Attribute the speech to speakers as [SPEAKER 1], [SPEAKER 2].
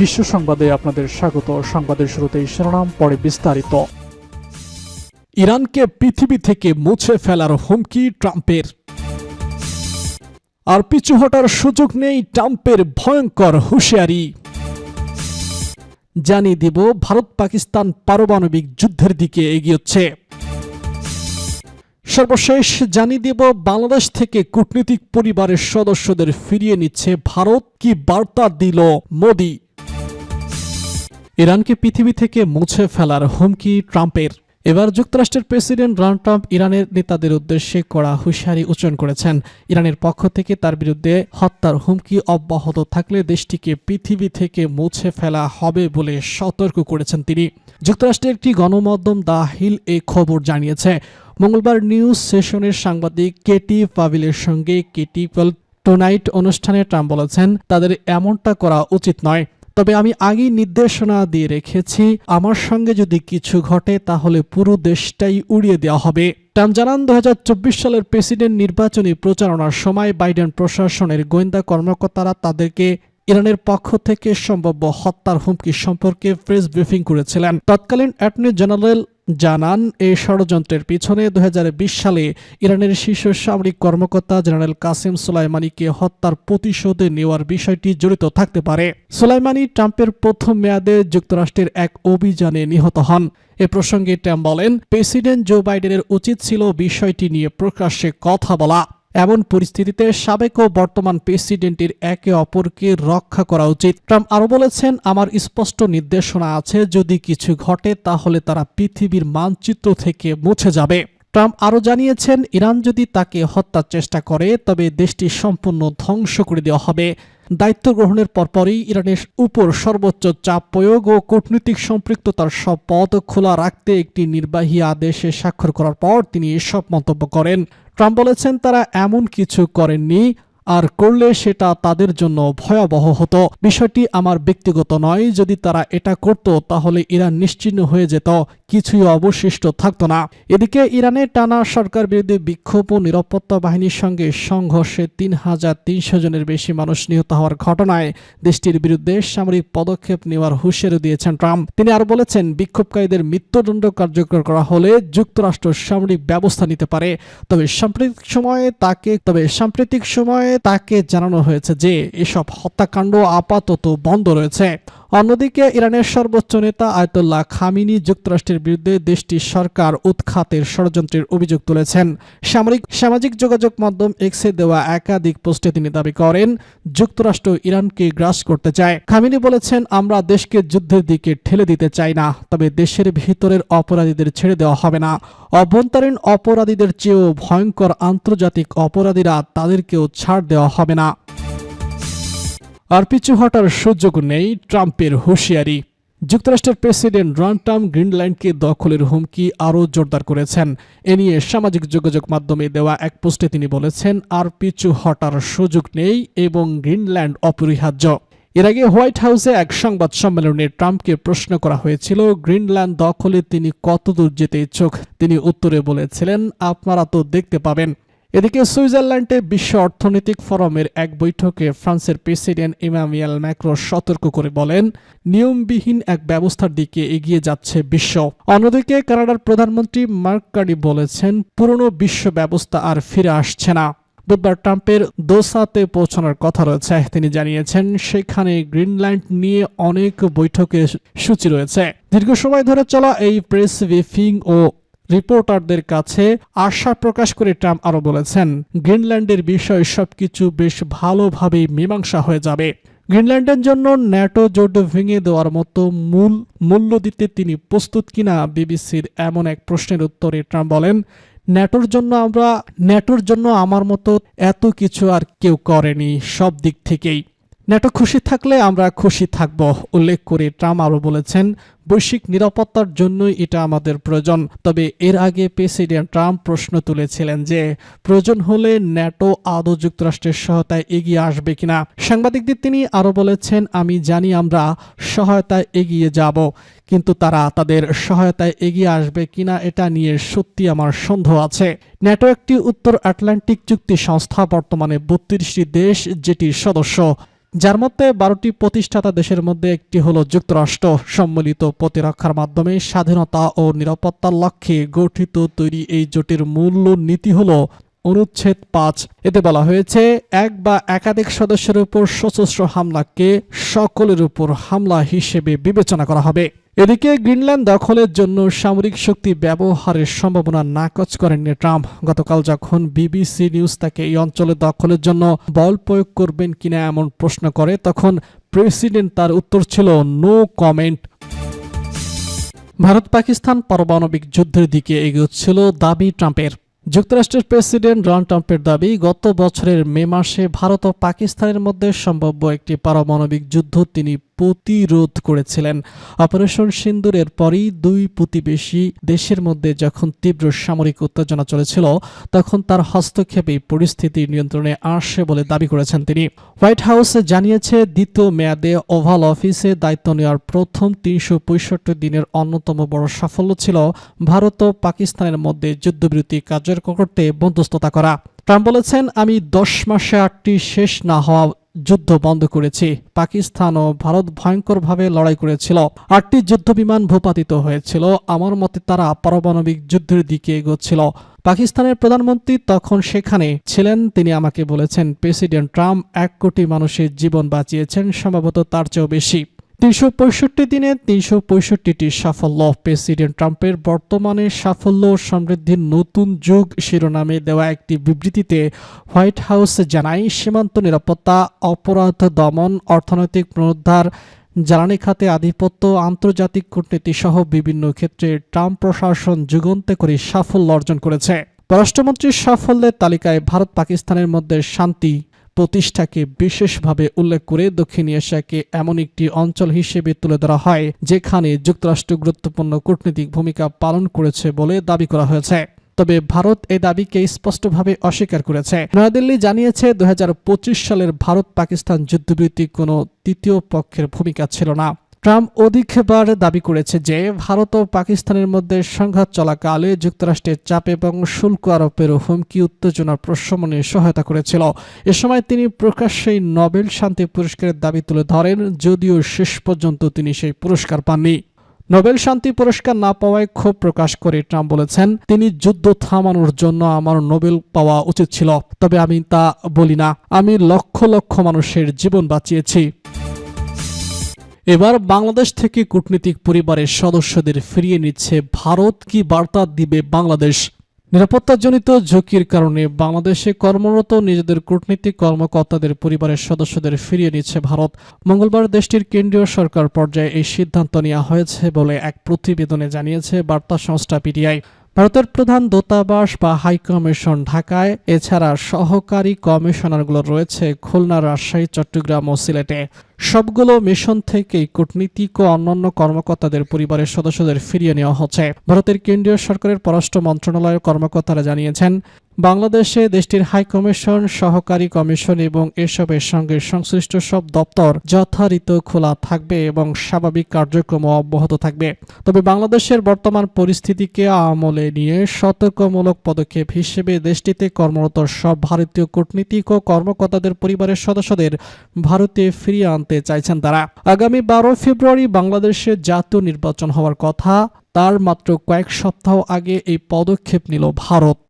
[SPEAKER 1] বিশ্ব সংবাদে আপনাদের স্বাগত। সংবাদের শুরুতেই শিরোনাম, পরে বিস্তারিত। ইরানকে পৃথিবী থেকে মুছে ফেলার হুমকি ট্রাম্পের। আর পিছু হটার সুযোগ নেই ট্রাম্পের ভয়ঙ্কর হুঁশিয়ারি। জানিয়ে দিব, ভারত পাকিস্তান পারমাণবিক যুদ্ধের দিকে এগিয়েছে। সর্বশেষ জানিয়ে দেব, বাংলাদেশ থেকে কূটনীতিক পরিবারের সদস্যদের ফিরিয়ে নিচ্ছে ভারত। কি বার্তা দিল মোদি? ইরানকে পৃথিবী থেকে মুছে ফেলার হুমকি ট্রাম্পের। এবার যুক্তরাষ্ট্রের প্রেসিডেন্ট ডোনাল্ড ট্রাম্প ইরানের নেতাদের উদ্দেশ্যে কড়া হুঁশিয়ারি উচ্চারণ করেছেন। ইরানের পক্ষ থেকে তার বিরুদ্ধে হত্যার হুমকি অব্যাহত থাকলে দেশটিকে পৃথিবী থেকে মুছে ফেলা হবে বলে সতর্ক করেছেন তিনি। যুক্তরাষ্ট্রের একটি গণমাধ্যম দা হিল এ খবর জানিয়েছে, মঙ্গলবার নিউজ সেশনের সাংবাদিক কেটি পাভিলের সঙ্গে কেটি টোনাইট অনুষ্ঠানে ট্রাম্প বলেছেন, তাদের এমনটা করা উচিত নয়। তবে আমি আগেই নির্দেশনা দিয়ে রেখেছি, আমার সঙ্গে যদি কিছু ঘটে তাহলে পুরো দেশটাই উড়িয়ে দেওয়া হবে। ট্রাম্প জানান দু হাজার চব্বিশ সালের প্রেসিডেন্ট নির্বাচনী প্রচারণার সময় বাইডেন প্রশাসনের গোয়েন্দা কর্মকর্তারা তাদেরকে ইরানের পক্ষ থেকে সম্ভাব্য হত্যার হুমকি সম্পর্কে প্রেস ব্রিফিং করেছিলেন। তৎকালীন অ্যাটর্নি জেনারেল জানান এই ষড়যন্ত্রের পিছনে দু হাজার বিশ সালে ইরানের শীর্ষ সামরিক কর্মকর্তা জেনারেল কাসিম সুলাইমানিকে হত্যার প্রতিশোধে নেওয়ার বিষয়টি জড়িত থাকতে পারে। সুলাইমানি ট্রাম্পের প্রথম মেয়াদে যুক্তরাষ্ট্রের এক অভিযানে নিহত হন। এ প্রসঙ্গে ট্রাম্প বলেন, প্রেসিডেন্ট জো বাইডেনের উচিত ছিল বিষয়টি নিয়ে প্রকাশ্যে কথা বলা। এমন পরিস্থিতিতে সাবেক ও বর্তমান প্রেসিডেন্টের একে অপরকে রক্ষা করা উচিত। ট্রাম্প আরও বলেছেন, আমার স্পষ্ট নির্দেশনা আছে, যদি কিছু ঘটে তাহলে তারা পৃথিবীর মানচিত্র থেকে মুছে যাবে। ট্রাম্প আরও জানিয়েছেন, ইরান যদি তাকে হত্যার চেষ্টা করে, তবে দেশটি সম্পূর্ণ ধ্বংস করে দেওয়া হবে। দায়িত্ব গ্রহণের পরপরই ইরানের উপর সর্বোচ্চ চাপ প্রয়োগ ও কূটনৈতিক সম্পৃক্ততার সব পদ খোলা রাখতে একটি নির্বাহী আদেশে স্বাক্ষর করার পর তিনি এসব মন্তব্য করেন। ট্রাম্প বলেছেন, তারা এমন কিছু করেননি আর করলে সেটা তাদের জন্য ভয়াবহ হতো। বিষয়টি আমার ব্যক্তিগত নয়। যদি তারা এটা করত, তাহলে ইরান নিশ্চিহ্ন হয়ে যেত। কিছুই অবশিষ্ট থাকতো না। এদিকে ইরানের টানা সরকার বিরোধী বিক্ষোভ ও নিরাপত্তা বাহিনীর সঙ্গে সংঘর্ষে তিন হাজার তিনশো জনের বেশি মানুষ নিহত হওয়ার ঘটনায় দেশটির বিরুদ্ধে সামরিক পদক্ষেপ নেওয়ার হুঁশিয়ারি দিয়েছেন ট্রাম্প। তিনি আরও বলেছেন, বিক্ষোভকারীদের মৃত্যুদণ্ড কার্যকর করা হলে যুক্তরাষ্ট্র সামরিক ব্যবস্থা নিতে পারে। তবে সাম্প্রতিক সময়ে তাকে, তবে সাম্প্রতিক সময়ে তাকে জানানো হয়েছে যে, এসব হত্যাকাণ্ড আপাতত বন্ধ রয়েছে। অন্যদিকে ইরানের সর্বোচ্চ নেতা আয়তুল্লাহ খামিনি যুক্তরাষ্ট্রের বিরুদ্ধে দেশটির সরকার উৎখাতের ষড়যন্ত্রের অভিযোগ তুলেছেন। সামরিক, সামাজিক যোগাযোগ মাধ্যম এক্সে দেওয়া একাধিক পোস্টে তিনি দাবি করেন, যুক্তরাষ্ট্র ইরানকে গ্রাস করতে চায়। খামিনি বলেছেন, আমরা দেশকে যুদ্ধের দিকে ঠেলে দিতে চাই না, তবে দেশের ভিতরের অপরাধীদের ছেড়ে দেওয়া হবে না। অভ্যন্তরীণ অপরাধীদের চেয়েও ভয়ঙ্কর আন্তর্জাতিক অপরাধীরা তাদেরকেও ছাড় দেওয়া হবে না। আর পিছু হটার সুযোগ নেই ট্রাম্পের হুঁশিয়ারি। যুক্তরাষ্ট্রের প্রেসিডেন্ট ডোনাল্ড ট্রাম্প গ্রিনল্যান্ডকে দখলের হুমকি আরও জোরদার করেছেন। এ নিয়ে সামাজিক যোগাযোগ মাধ্যমে দেওয়া এক পোস্টে তিনি বলেছেন, আর পিছু হটার সুযোগ নেই এবং গ্রিনল্যান্ড অপরিহার্য। এর আগে হোয়াইট হাউসে এক সংবাদ সম্মেলনে ট্রাম্পকে প্রশ্ন করা হয়েছিল, গ্রিনল্যান্ড দখলে তিনি কতদূর যেতে ইচ্ছুক? তিনি উত্তরে বলেছিলেন, আপনারা তো দেখতে পাবেন। এদিকে সুইজারল্যান্ডে বিশ্ব অর্থনৈতিক ফোরামের এক বৈঠকে ফ্রান্সের প্রেসিডেন্ট ইমামিয়াল ম্যাক্রো সতর্ক করে বলেন, নিয়মবিহীন এক ব্যবস্থার দিকে এগিয়ে যাচ্ছে বিশ্ব। অন্যদিকে কানাডার প্রধানমন্ত্রী মার্ক কার্ডি বলেছেন, পুরনো বিশ্ব ব্যবস্থা আর ফিরে আসছে না। বুধবার ট্রাম্পের দোসাতে পৌঁছানোর কথা রয়েছে। তিনি জানিয়েছেন, সেখানে গ্রিনল্যান্ড নিয়ে অনেক বৈঠকের সূচি রয়েছে। দীর্ঘ সময় ধরে চলা এই প্রেস ব্রিফিং ও রিপোর্টারদের কাছে আশা প্রকাশ করে ট্রাম্প আরও বলেছেন, গ্রিনল্যান্ডের বিষয়ে সবকিছু বেশ ভালোভাবেই মীমাংসা হয়ে যাবে। গ্রিনল্যান্ডের জন্য ন্যাটো জোট ভেঙে দেওয়ার মতো মূল মূল্য দিতে তিনি প্রস্তুত কিনা বিবিসির এমন এক প্রশ্নের উত্তরে ট্রাম্প বলেন, ন্যাটোর জন্য আমরা, ন্যাটোর জন্য আমার মতো এত কিছু আর কেউ করেনি সব দিক থেকেই। ন্যাটো খুশি থাকলে আমরা খুশি থাকব, উল্লেখ করে ট্রাম্প আরও বলেছেন, বৈশ্বিক নিরাপত্তার জন্যই এটা আমাদের প্রয়োজন। তবে এর আগে প্রেসিডেন্ট ট্রাম্প প্রশ্ন তুলেছিলেন যে, প্রয়োজন হলে ন্যাটো আদৌ যুক্তরাষ্ট্রের সহায়তায় এগিয়ে আসবে কিনা? সাংবাদিকদের তিনি আরও বলেছেন, আমি জানি আমরা সহায়তায় এগিয়ে যাব, কিন্তু তারা তাদের সহায়তায় এগিয়ে আসবে কিনা এটা নিয়ে সত্যি আমার সন্দেহ আছে। ন্যাটো একটি উত্তর আটলান্টিক চুক্তি সংস্থা বর্তমানে বত্রিশটি দেশ, যেটির সদস্য। যার মধ্যে বারোটি প্রতিষ্ঠাতা দেশের মধ্যে একটি হলো যুক্তরাষ্ট্র। সম্মিলিত প্রতিরক্ষার মাধ্যমে স্বাধীনতা ও নিরাপত্তার লক্ষ্যে গঠিত তৈরি এই জোটের মূল্য নীতি হলো অনুচ্ছেদ পাঁচ। এতে বলা হয়েছে, এক বা একাধিক সদস্যের উপর সশস্ত্র হামলাকে সকলের উপর হামলা হিসেবে বিবেচনা করা হবে। এদিকে গ্রিনল্যান্ড দখলের জন্য সামরিক শক্তি ব্যবহারের সম্ভাবনা নাকচ করেননি ট্রাম্প। গতকাল যখন বিবিসি নিউজ তাকে এই অঞ্চলে দখলের জন্য বল প্রয়োগ করবেন কিনা এমন প্রশ্ন করে, তখন প্রেসিডেন্ট তার উত্তর ছিল নো কমেন্ট ভারত পাকিস্তান পারমাণবিক যুদ্ধের দিকে এগোচ্ছিল দাবি ট্রাম্পের। যুক্তরাষ্ট্রের প্রেসিডেন্ট ডোনাল্ড ট্রাম্পের দাবি, গত বছরের মে মাসে ভারত ও পাকিস্তানের মধ্যে সম্ভাব্য একটি পারমাণবিক যুদ্ধ তিনি প্রতিরোধ করেছিলেন। অপারেশন সিন্দুরের পরই দুই প্রতিবেশী দেশের মধ্যে যখন তীব্র সামরিক উত্তেজনা চলেছিল, তখন তার হস্তক্ষেপে পরিস্থিতি নিয়ন্ত্রণে আসে বলে দাবি করেছেন তিনি। হোয়াইট হাউস জানিয়েছে, দ্বিতীয় মেয়াদে ওভাল অফিসে দায়িত্ব নেওয়ার প্রথম তিনশো পঁয়ষট্টি দিনের অন্যতম বড় সাফল্য ছিল ভারত ও পাকিস্তানের মধ্যে যুদ্ধবিরতি কার্যকর করতে মধ্যস্থতা করা। ট্রাম্প বলেছেন, আমি দশ মাসে আটটি শেষ না হওয়া যুদ্ধ বন্ধ করেছি। পাকিস্তান ও ভারত ভয়ঙ্করভাবে লড়াই করেছিল। আটটি যুদ্ধ বিমান ভূপাতিত হয়েছিল। আমার মতে তারা পারমাণবিক যুদ্ধের দিকে এগোচ্ছিল। পাকিস্তানের প্রধানমন্ত্রী তখন সেখানে ছিলেন। তিনি আমাকে বলেছেন, প্রেসিডেন্ট ট্রাম্প এক কোটি মানুষের জীবন বাঁচিয়েছেন, সম্ভবত তার চেয়েও বেশি। তিনশো পঁয়ষট্টি দিনে তিনশো পঁয়ষট্টিটি সাফল্য। প্রেসিডেন্ট ট্রাম্পের বর্তমানে সাফল্য সমৃদ্ধির নতুন যুগ শিরোনামে দেওয়া একটি বিবৃতিতে হোয়াইট হাউস জানায়, সীমান্ত নিরাপত্তা, অপরাধ দমন, অর্থনৈতিক পুনরুদ্ধার, জ্বালানি খাতে আধিপত্য, আন্তর্জাতিক কূটনীতি সহ বিভিন্ন ক্ষেত্রে ট্রাম্প প্রশাসন যুগন্তে করে সাফল্য অর্জন করেছে। পররাষ্ট্রমন্ত্রীর সাফল্যের তালিকায় ভারত পাকিস্তানের মধ্যে শান্তি প্রতিষ্ঠাকে বিশেষভাবে উল্লেখ করে দক্ষিণ এশিয়াকে এমন একটি অঞ্চল হিসেবে তুলে ধরা হয়, যেখানে যুক্তরাষ্ট্র গুরুত্বপূর্ণ কূটনৈতিক ভূমিকা পালন করেছে বলে দাবি করা হয়েছে। তবে ভারত এই দাবিকে স্পষ্টভাবে অস্বীকার করেছে। নয়াদিল্লি জানিয়েছে দু হাজার পঁচিশ সালের ভারত পাকিস্তান যুদ্ধবিরতি কোনো তৃতীয় পক্ষের ভূমিকা ছিল না। ট্রাম্প অধিকবার দাবি করেছে যে ভারত ও পাকিস্তানের মধ্যে সংঘাত চলাকালে যুক্তরাষ্ট্রের চাপ এবং শুল্ক আরোপের হুমকি, উত্তেজনার প্রশমনে সহায়তা করেছিল। এ সময় তিনি প্রকাশ্যেই নোবেল শান্তি পুরস্কারের দাবি তুলে ধরেন, যদিও শেষ পর্যন্ত তিনি সেই পুরস্কার পাননি। নোবেল শান্তি পুরস্কার না পাওয়ায় ক্ষোভ প্রকাশ করে ট্রাম্প বলেছেন, তিনি যুদ্ধ থামানোর জন্য আমার নোবেল পাওয়া উচিত ছিল, তবে আমি তা বলি না। আমি লক্ষ লক্ষ মানুষের জীবন বাঁচিয়েছি। এবার বাংলাদেশ থেকে কূটনীতিক পরিবারের সদস্যদের ফিরিয়ে নিচ্ছে ভারত কি বার্তা দিবে বাংলাদেশ? নিরাপত্তাজনিত ঝুঁকির কারণে বাংলাদেশে কর্মরত নিজেদের কূটনীতিক কর্মকর্তাদের পরিবারের সদস্যদের ফিরিয়ে নিচ্ছে ভারত। মঙ্গলবার দেশটির কেন্দ্রীয় সরকার পর্যায়ে এই সিদ্ধান্ত নেওয়া হয়েছে বলে এক প্রতিবেদনে জানিয়েছে বার্তা সংস্থা পিটিআই। ভারতের প্রধান দূতাবাস বা হাই কমিশন ঢাকায়, এছাড়া সহকারী কমিশনারগুলো রয়েছে খুলনা, রাজশাহী, চট্টগ্রাম ও সিলেটে। সবগুলো মিশন থেকেই কূটনীতিক ও অন্যান্য কর্মকর্তাদের পরিবারের সদস্যদের ফিরিয়ে নেওয়া হচ্ছে। ভারতের কেন্দ্রীয় সরকারের পররাষ্ট্র মন্ত্রণালয়ের কর্মকর্তারা জানিয়েছেন বাংলাদেশে দেশটির হাই কমিশন, সহকারী কমিশন এবং এসবের সঙ্গে সংশ্লিষ্ট সব দপ্তর যথারীত খোলা থাকবে এবং স্বাভাবিক কার্যক্রম অব্যাহত থাকবে। তবে বাংলাদেশের বর্তমান পরিস্থিতিকে আমলে নিয়ে সতর্কমূলক পদক্ষেপ হিসেবে দেশটিতে কর্মরত সব ভারতীয় কূটনীতিক ও কর্মকর্তাদের পরিবারের সদস্যদের ভারতে ফিরিয়ে আনতে চাইছেন তারা। আগামী বারো ফেব্রুয়ারি বাংলাদেশে জাতীয় নির্বাচন হওয়ার কথা। তার মাত্র কয়েক সপ্তাহ আগে এই পদক্ষেপ নিল ভারত।